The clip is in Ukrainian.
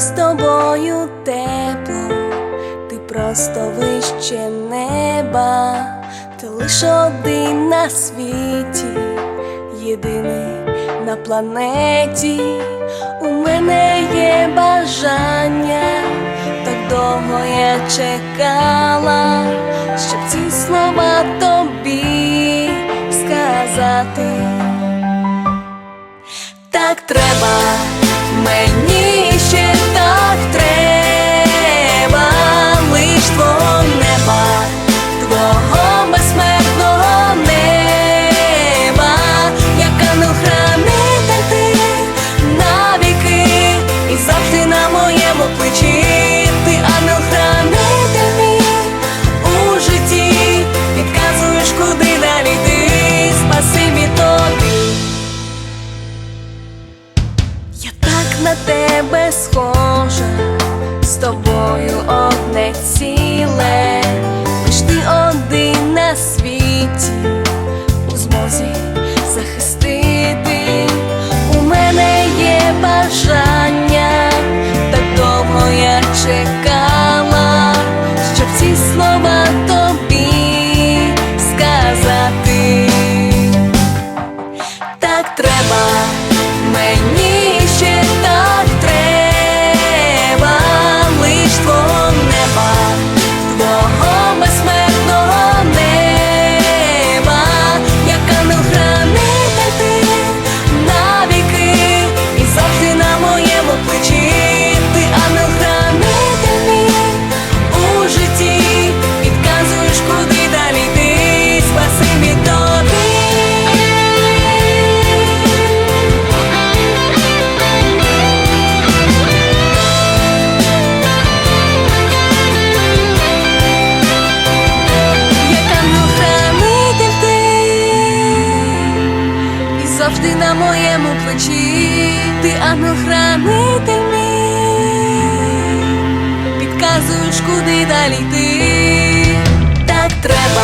З тобою тепло, ти просто вище неба, ти лиш один на світі, єдиний на планеті. У мене є бажання, так довго я чекала, щоб ці слова тобі сказати. Так треба, на тебе схожа, з тобою одне ціле, лиш ти один на світі, у змозі захистити. У мене є бажання, так довго я чекала, щоб ці слова тобі сказати. Так треба, мені завжди на моєму плечі, ти ангел-хранитель мій, підказуєш, куди далі йти, так треба,